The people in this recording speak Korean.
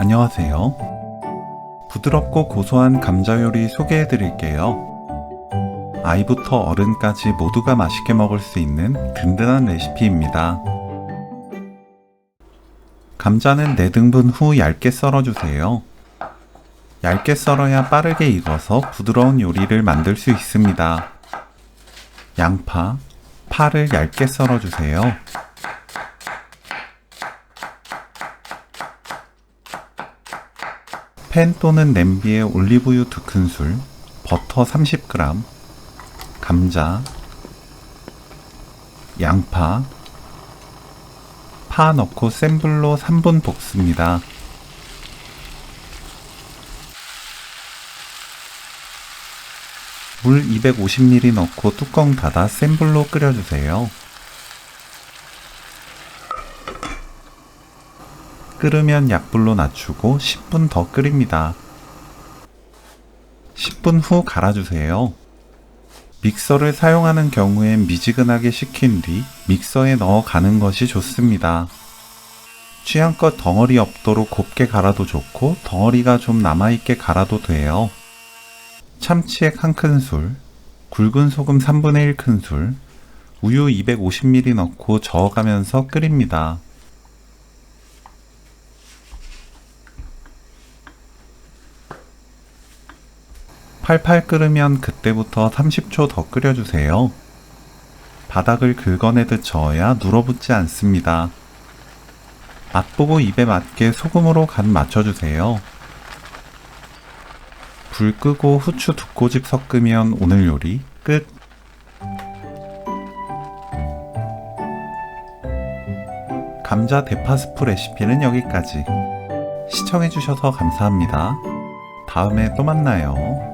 안녕하세요. 부드럽고 고소한 감자 요리 소개해 드릴게요. 아이부터 어른까지 모두가 맛있게 먹을 수 있는 든든한 레시피입니다. 감자는 4등분 후 얇게 썰어주세요. 얇게 썰어야 빠르게 익어서 부드러운 요리를 만들 수 있습니다. 양파, 파를 얇게 썰어주세요. 팬 또는 냄비에 올리브유 2큰술, 버터 30g, 감자, 양파, 파 넣고 센 불로 3분 볶습니다. 물 250ml 넣고 뚜껑 닫아 센 불로 끓여주세요. 끓으면 약불로 낮추고 10분 더 끓입니다. 10분 후 갈아주세요. 믹서를 사용하는 경우엔 미지근하게 식힌 뒤 믹서에 넣어 가는 것이 좋습니다. 취향껏 덩어리 없도록 곱게 갈아도 좋고 덩어리가 좀 남아있게 갈아도 돼요. 참치액 1큰술, 굵은 소금 3분의 1큰술, 우유 250ml 넣고 저어가면서 끓입니다. 팔팔 끓으면 그때부터 30초 더 끓여주세요. 바닥을 긁어내듯 저어야 눌어붙지 않습니다. 맛보고 입에 맞게 소금으로 간 맞춰주세요. 불 끄고 후추 두 꼬집 섞으면 오늘 요리 끝! 감자 대파 스프 레시피는 여기까지. 시청해주셔서 감사합니다. 다음에 또 만나요.